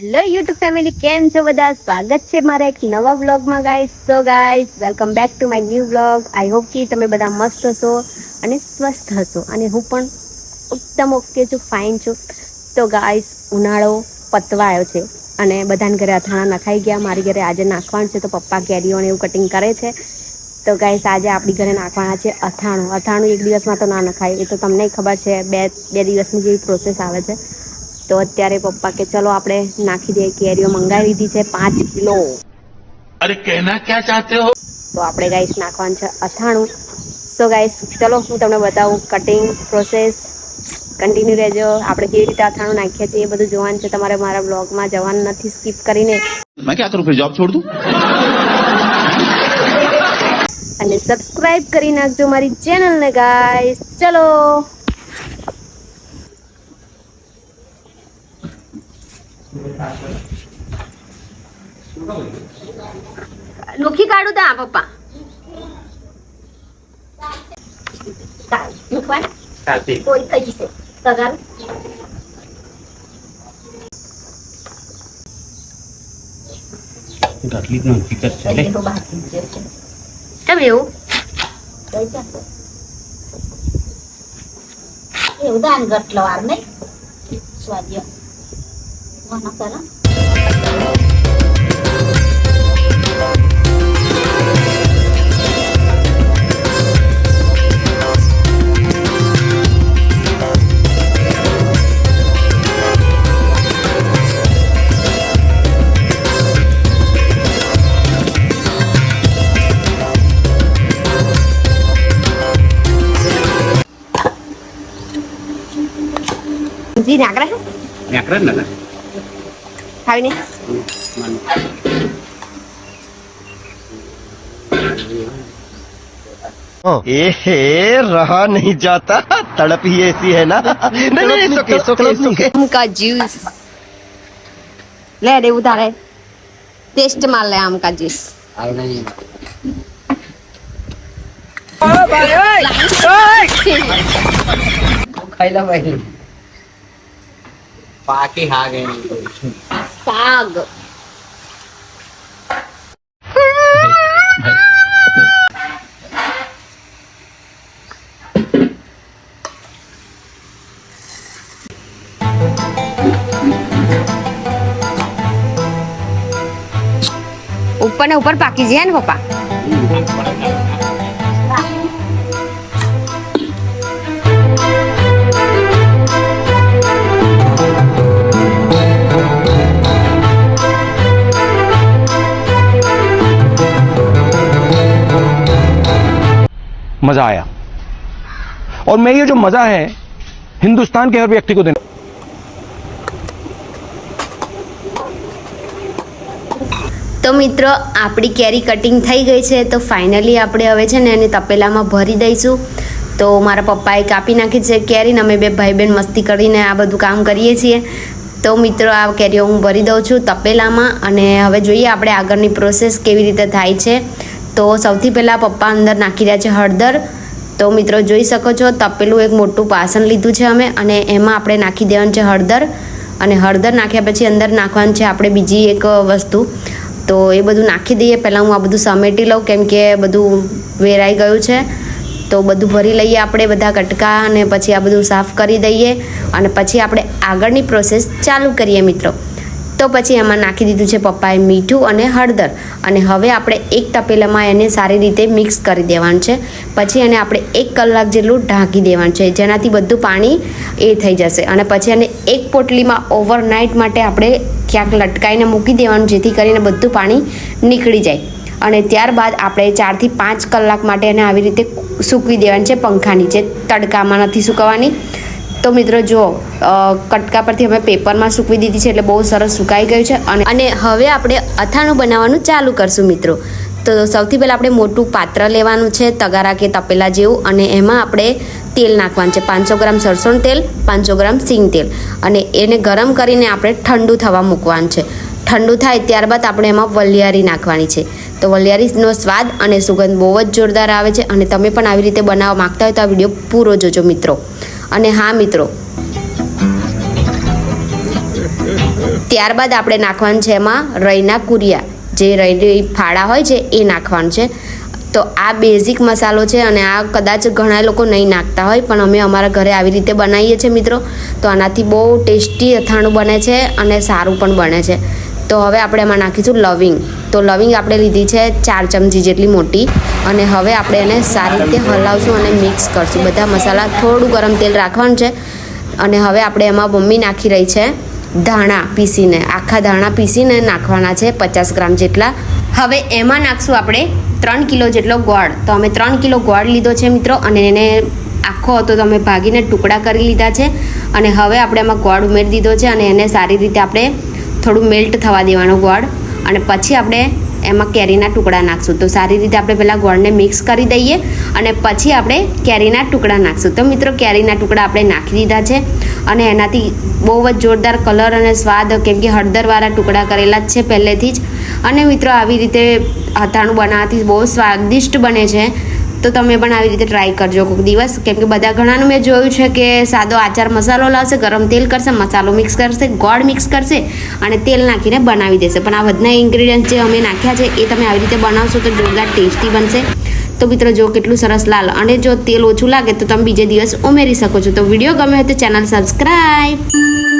Hello YouTube family કેમ છો બધા? સ્વાગત છે મારા એક નવા વ્લોગમાં guys so guys welcome back to my new vlog I hope કે તમે બધા મસ્ત હશો અને સ્વસ્થ હશો. અને હું પણ એકદમ ઓકે છું ફાઇન છું. તો ગાઈસ ઉનાળો પતવા આવ્યો છે અને બધાને ઘરે અથાણા નખાઈ ગયા. મારી ઘરે આજે નાખવાનું છે તો પપ્પા કેરીઓને એવું કટિંગ કરે છે. તો ગાઈસ આજે આપણી ઘરે નાખવાના છે અથાણું. અથાણું એક દિવસમાં તો ના નખાય. એ તો તમને ખબર છે, બે બે દિવસની જેવી પ્રોસેસ આવે છે. તો અત્યારે પપ્પા કે ચલો આપણે નાખી દઈએ કેરીઓ. મંગાવી લીધી છે પાંચ કિલો. અરે કહેના ક્યાં ચાહતે હો? તો આપણે ગાઈસ નાખવાનું છે અથાણું. સો ગાઈસ ચલો હું તમને બતાવું કટિંગ પ્રોસેસ કન્ટિન્યુ રહેજો. આપણે કેવી રીતે અથાણું નાખીએ છીએ એ બધું જોવાનું છે. તમારે મારા બ્લોગમાં જવાનું નથી. સ્કીપ કરીને. મેં ક્યાં કરું જોબ છોડ દઉં? અને સબસ્ક્રાઇબ કરી નાખજો મારી ચેનલ ને ગાઈસ ચલો. લુખી કાઢું તા પપ્પા. કોઈ થઈ જશે. આટલી જ ચાલે કેમ એવું? એવું દાન ગટલો વાર નહીં. સ્વાદ્ય મને કરો જી નાકરા નેકરા ને દાદા खाने খাবিনি एहे रहा नहीं जाता। तड़प ही ऐसी है ना। नहीं नहीं सुके सुके सुके आम का जूस ले रे उधर है। टेस्ट मार ले आम का जूस नहीं ओ भाई ओए खाइला भाई। पाके खा गए। સાગ ઉપર ને ઉપર પાકી જાય ને પપ્પા मजा आया और मैं ये जो मजा है हिंदुस्तान के हर व्यक्ति को देना તો મિત્રો આપણી કેરી કટિંગ થઈ ગઈ છે તો ફાઇનલી આપણે હવે છે ને એને તપેલામાં ભરી દઈશું તો મારા પપ્પાએ કાપી નાખી છે કેરીને અમે બે ભાઈ બહેન મસ્તી કરીને આ બધું કામ કરીએ છીએ તો મિત્રો આ કેરીઓ હું ભરી દઉં છું તપેલામાં અને હવે જોઈએ આપણે આગળની પ્રોસેસ કેવી રીતે થાય છે તો સૌથી પહેલાં પપ્પા અંદર નાખી રહ્યા છે હળદર. તો મિત્રો જોઈ શકો છો, તપેલું એક મોટું પાસણ લીધું છે અમે અને એમાં આપણે નાખી દેવાનું છે હળદર. અને હળદર નાખ્યા પછી અંદર નાખવાનું છે આપણે બીજી એક વસ્તુ. તો એ બધું નાખી દઈએ. પહેલાં હું આ બધું સમેટી લઉં કેમ કે બધું વેરાઈ ગયું છે. તો બધું ભરી લઈએ આપણે બધા કટકા અને પછી આ બધું સાફ કરી દઈએ. અને પછી આપણે આગળની પ્રોસેસ ચાલુ કરીએ મિત્રો. તો પછી એમાં નાખી દીધું છે પપ્પાએ મીઠું અને હળદર. અને હવે આપણે એક તપેલામાં એને સારી રીતે મિક્સ કરી દેવાનું છે. પછી એને આપણે એક કલાક જેટલું ઢાંકી દેવાનું છે. જેનાથી બધું પાણી એ થઈ જશે. અને પછી એને એક પોટલીમાં ઓવરનાઇટ માટે આપણે ક્યાંક લટકાઈને મૂકી દેવાનું, જેથી કરીને બધું પાણી નીકળી જાય. અને ત્યારબાદ આપણે ચારથી પાંચ કલાક માટે એને આવી રીતે સૂકવી દેવાની છે પંખા નીચે તડકામાં નથી સુકવવાની. તો મિત્રો જુઓ કટકા પરથી અમે પેપરમાં સૂકવી દીધી છે એટલે બહુ સરસ સુકાઈ ગયું છે અને અને હવે આપણે અથાણું બનાવવાનું ચાલુ કરશું મિત્રો. તો સૌથી પહેલાં આપણે મોટું પાત્ર લેવાનું છે, તગારા કે તપેલા જેવું અને એમાં આપણે તેલ નાખવાનું છે. પાંચસો ગ્રામ સરસોનું તેલ, પાંચસો ગ્રામ સિંગ તેલ. અને એને ગરમ કરીને આપણે ઠંડુ થવા મૂકવાનું છે. ઠંડુ થાય ત્યારબાદ આપણે એમાં વલિયારી નાખવાની છે. તો વલિયારીનો સ્વાદ અને સુગંધ બહુ જ જોરદાર આવે છે અને તમે પણ આવી રીતે બનાવવા માગતા હોય તો આ વીડિયો પૂરો જોજો મિત્રો. અને હા, મિત્રો. ત્યારબાદ આપણે નાખવાનું છે એમાં રઈના કુરિયા. જે રઈ ફાળા હોય છે, એ નાખવાનું છે. તો આ બેઝિક મસાલો છે અને આ કદાચ ઘણા લોકો નહીં નાખતા હોય, પણ અમે અમારા ઘરે આવી રીતે બનાવીએ છીએ, મિત્રો. તો આનાથી બહુ ટેસ્ટી અથાણું બને છે અને સારું પણ બને છે. તો હવે આપણે એમાં નાખીશું લવિંગ. તો લવિંગ આપણે લીધી છે ચાર ચમચી જેટલી મોટી. અને હવે આપણે એને સારી રીતે હલાવશું અને મિક્સ કરશું. બધા મસાલા થોડું ગરમ તેલ રાખવાનું છે અને હવે આપણે એમાં મમ્મી નાખી રહી છે ધાણા પીસીને. આખા ધાણા પીસીને નાખવાના છે પચાસ ગ્રામ જેટલા. હવે એમાં નાખશું આપણે ત્રણ કિલો જેટલો ગોળ. તો અમે ત્રણ કિલો ગોળ લીધો છે મિત્રો અને એને આખો હતો તો અમે ભાગીને ટુકડા કરી લીધા છે. અને હવે આપણે એમાં ગોળ ઉમેરી દીધો છે અને એને સારી રીતે આપણે થોડું મેલ્ટ થવા દેવાનો ગોળ. અને પછી આપણે એમાં કેરીના ટુકડા નાખશું. તો સારી રીતે આપણે પહેલાં ગોળને મિક્સ કરી દઈએ અને પછી આપણે કેરીના ટુકડા નાખશું. તો મિત્રો, કેરીના ટુકડા આપણે નાખી દીધા છે અને એનાથી બહુ જ જોરદાર કલર અને સ્વાદ, કેમ કે હળદરવાળા ટુકડા કરેલા જ છે પહેલેથી જ. અને મિત્રો, આવી રીતે અથાણું બનાવવાથી બહુ સ્વાદિષ્ટ બને છે. તો તમે પણ આવી રીતે ટ્રાય કરજો કોઈક દિવસ. કેમ કે બધા ઘણાનું મેં જોયું છે કે સાદો આચાર મસાલો લાવશે, ગરમ તેલ કરશે, મસાલો મિક્સ કરશે, ગોળ મિક્સ કરશે અને તેલ નાખીને બનાવી દેશે. પણ આ બધા ઇન્ગ્રીડિયન્ટ જે અમે નાખ્યા છે, એ તમે આવી રીતે બનાવશો તો જોરદાર ટેસ્ટી બનશે. તો મિત્રો, જો કેટલું સરસ લાલ અને જો તેલ ઓછું લાગે તો તમે બીજે દિવસ ઉમેરી શકો છો. તો વીડિયો ગમે તો ચેનલ સબસ્ક્રાઈબ